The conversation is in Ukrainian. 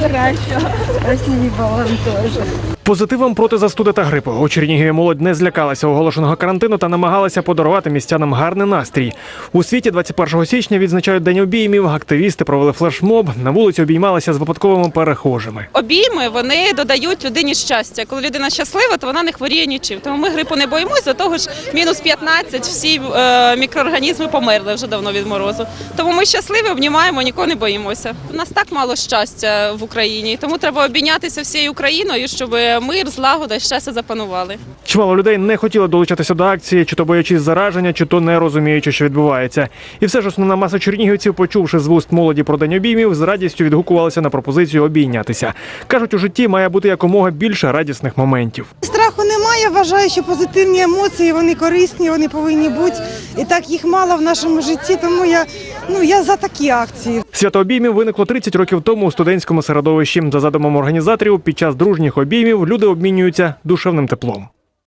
Хорошо. Спасибо вам тоже. Позитивом проти застуди та грипу у Чернігові молодь не злякалася оголошеного карантину та намагалася подарувати містянам гарний настрій. У світі 21 січня відзначають день обіймів. Активісти провели флешмоб. На вулиці обіймалися з випадковими перехожими. Обійми вони додають людині щастя. Коли людина щаслива, то вона не хворіє нічим. Тому ми грипу не боїмося. До того ж, мінус 15, всі е, мікроорганізми померли вже давно від морозу. Тому ми щасливі, обнімаємо, нікого не боїмося. У нас так мало щастя в Україні, тому треба обійнятися всією Україною, щоб мир, злагода щастя запанували. Чимало людей не хотіли долучатися до акції, чи то боячись зараження, чи то не розуміючи, що відбувається. І все ж основна маса чернігівців, почувши з вуст молоді про день обіймів, з радістю відгукувалися на пропозицію обійнятися. кажуть, у житті має бути якомога більше радісних моментів. Немає. Вважаю, що позитивні емоції вони корисні, вони повинні бути. І так їх мало в нашому житті. Тому я ну я за такі акції. Свято обіймів виникло 30 років тому у студентському середовищі. За задумом організаторів, під час дружніх обіймів люди обмінюються душевним теплом.